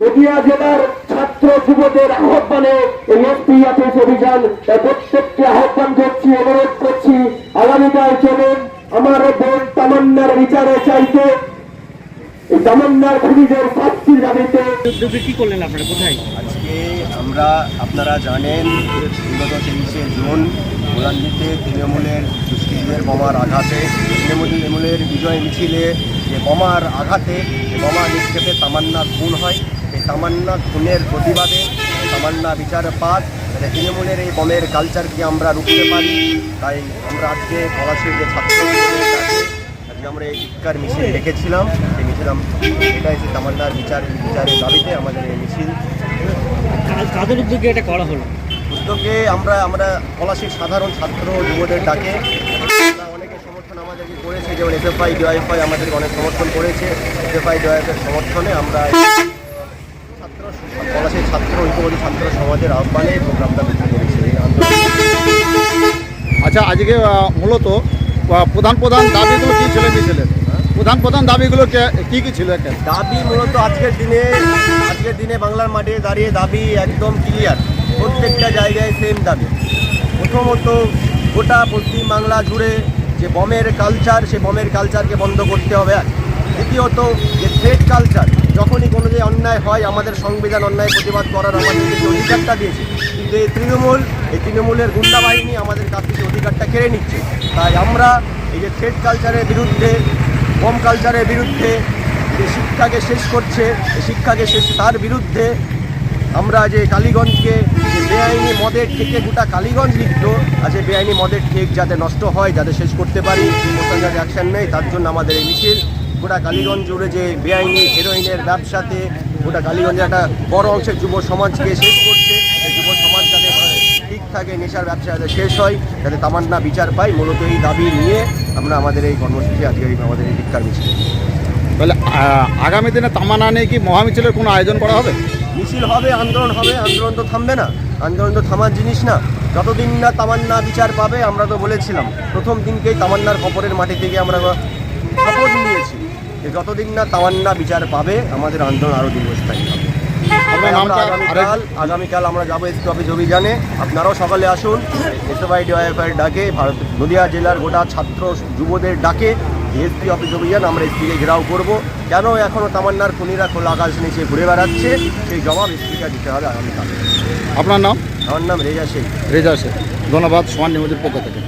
নদিয়া জেলার ছাত্র যুবদের আহ্বানে এই এসপি অফিস অভিযান প্রত্যেককে আহ্বান করছি অনুরোধ করছি আগামীকাল চলুন আমার বোন তামান্নার বিচারে চাইতে। তামান্নার খুনিদের শাস্তির দাবিতে। কি করলেন আপনারা? কোথায়? আজকে আমরা আপনারা জানেন বিগত তেইশে জুন ভোলান্ডিতে তৃণমূলের দুষ্কৃতীদের বোমার আঘাতে তৃণমূল তৃণমূলের বিজয় মিছিলে যে বোমার আঘাতে যে বোমা নিক্ষেপে তামান্না খুন হয় তামান্না খুনের প্রতিবাদে তামান্না বিচার পাক যাতে তৃণমূলের এই বোমের কালচারকে আমরা রুখতে পারি। তাই আমরা আজকে পলাশির যে ছাত্র আজকে আমরা এই শিক্ষার মিছিল ডেকেছিলাম। সেই মিছিল এটা এসে তামান্নার বিচার বিচারের দাবিতে আমাদের এই মিছিল। কাদের উদ্যোগে এটা করা হলো? উদ্যোগে আমরা আমরা পলাশির সাধারণ ছাত্র যুবদের ডাকে। অনেকে সমর্থন আমাদেরকে করেছে যেমন এসএফআই ডিওয়াইফআই আমাদেরকে অনেক সমর্থন করেছে। এসএফআই ডিওয়াইফের সমর্থনে আমরা ছাত্র ঐক্যবাদী ছাত্র সমাজের আহ্বানে প্রোগ্রামটা করতে পেরেছি আচ্ছা আজকে মূলত প্রধান প্রধান দাবিগুলো কি ছিল মিছিলের প্রধান প্রধান দাবিগুলো কে- কি কি ছিল দাবি মূলত আজকের দিনে আজকের দিনে বাংলার মাঠে দাঁড়িয়ে দাবি একদম ক্লিয়ার প্রত্যেকটা জায়গায় সেম দাবি। প্রথমত গোটা পশ্চিম বাংলা জুড়ে যে বমের কালচার সে বমের কালচারকে বন্ধ করতে হবে। দ্বিতীয়ত যে থ্রেড কালচার যখনই কোনো যে অন্যায় হয়, আমাদের সংবিধান অন্যায় প্রতিবাদ করার আমাদেরকে যে অধিকারটা দিয়েছে। কিন্তু এই তৃণমূল, এই তৃণমূলের গুন্ডা বাহিনী আমাদের কাছ থেকে অধিকারটা কেড়ে নিচ্ছে। তাই আমরা এই যে থ্রেড কালচারের বিরুদ্ধে হোম কালচারের বিরুদ্ধে যে শিক্ষাকে শেষ করছে শিক্ষাকে শেষ, তার বিরুদ্ধে আমরা যে কালীগঞ্জকে, যে বেআইনি মদের ঠেকে গোটা কালীগঞ্জ লিখত আর যে বেআইনি মদের ঠেক যাতে নষ্ট হয়, যাতে শেষ করতে পারি যাতে অ্যাকশন নেই, তার জন্য আমাদের এই মিছিল গোটা কালীগঞ্জ জুড়ে যে বেআইনি হেরোইনের ব্যবসাতে গোটা কালীগঞ্জে একটা বড় অংশের যুব সমাজকে শেষ করছে। এই যুব সমাজ যাতে ঠিক থাকে নেশার ব্যবসা যাতে শেষ হয় যাতে তামান্না বিচার পায় মূলত এই দাবি নিয়ে আমরা আমাদের এই কর্মসূচি আজকে আমাদের এই ভিক্ষার মিছিল। তাহলে আগামী দিনে তামানা নিয়ে কি মহামিছিলের কোনো আয়োজন করা হবে? মিছিল হবে আন্দোলন হবে আন্দোলন তো থামবে না। আন্দোলন তো থামার জিনিস না। যতদিন না তামান্না বিচার পাবে আমরা তো বলেছিলাম প্রথম দিনকেই তামান্নার খবরের মাটি থেকে আমরা শপথ যে যতদিন না তামান্না বিচার পাবে আমাদের আন্দোলন আরও দীর্ঘস্থায়ী হবে। আগামীকাল আগামীকাল আমরা যাব এসপি অফিস অভিযানে। আপনারাও সকালে আসুন। এসএফআই ডিওয়াইফআই ডাকে ভারত নদিয়া জেলার গোটা ছাত্র যুবদের ডাকে এসপি অফিস অভিযান আমরা এসপিকে ঘেরাও করব। কেন এখনও তামান্নার খুনিরা খোলা আকাশ নিচে ঘুরে বেড়াচ্ছে? সেই জবাব এসপিকে দিতে হবে আগামীকাল। আপনার নাম? আমার নাম রেজা শেখ। রেজা শেখ। ধন্যবাদ সমান নিউজের পক্ষ থেকে।